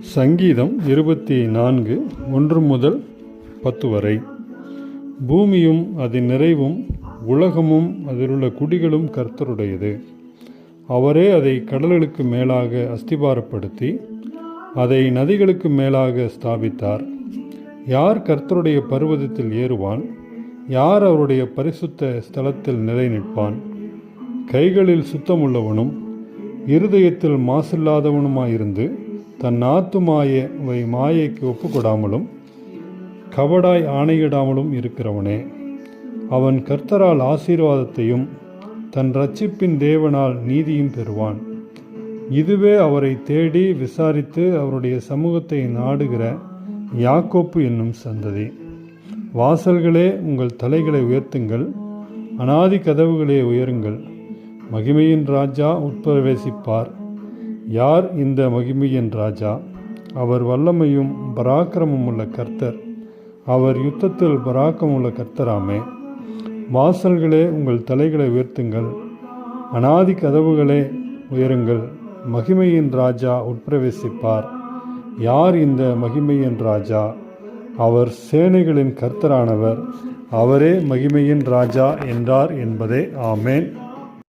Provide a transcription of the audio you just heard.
சங்கீதம் இருபத்தி நான்கு ஒன்று முதல் பத்து வரை. பூமியும் அதன் நிறைவும் உலகமும் அதிலுள்ள குடிகளும் கர்த்தருடையது. அவரே அதை கடல்களுக்கு மேலாக அஸ்திபாரப்படுத்தி அதை நதிகளுக்கு மேலாக ஸ்தாபித்தார். யார் கர்த்தருடைய பர்வதத்தில் ஏறுவான்? யார் அவருடைய பரிசுத்த ஸ்தலத்தில் நிலை நிற்பான் கைகளில் சுத்தமுள்ளவனும் இருதயத்தில் மாசில்லாதவனுமாயிருந்து தன் ஆத்துமாயவை மாயைக்கு ஒப்புக்கொடாமலும் கபடாய் ஆணையிடாமலும் இருக்கிறவனே. அவன் கர்த்தரால் ஆசீர்வாதத்தையும் தன் ரட்சிப்பின் தேவனால் நீதியும் பெறுவான். இதுவே அவரை தேடி விசாரித்து அவருடைய சமூகத்தை நாடுகிற யாக்கோப்பு என்னும் சந்ததி. வாசல்களே உங்கள் தலைகளை உயர்த்துங்கள் அனாதி கதவுகளே உயருங்கள். மகிமையின் ராஜா உட்பிரவேசிப்பார். யார் இந்த மகிமையின் ராஜா? அவர் வல்லமையும் பராக்கிரமும் உள்ள கர்த்தர். அவர் யுத்தத்தில் பராக்கம் உள்ள கர்த்தராமே. வாசல்களே உங்கள் தலைகளை உயர்த்துங்கள். அனாதி கதவுகளே உயருங்கள். மகிமையின் ராஜா உட்பிரவேசிப்பார். யார் இந்த மகிமையின் ராஜா? அவர் சேனைகளின் கர்த்தரானவர். அவரே மகிமையின் ராஜா என்றார் என்பதே. ஆமேன்.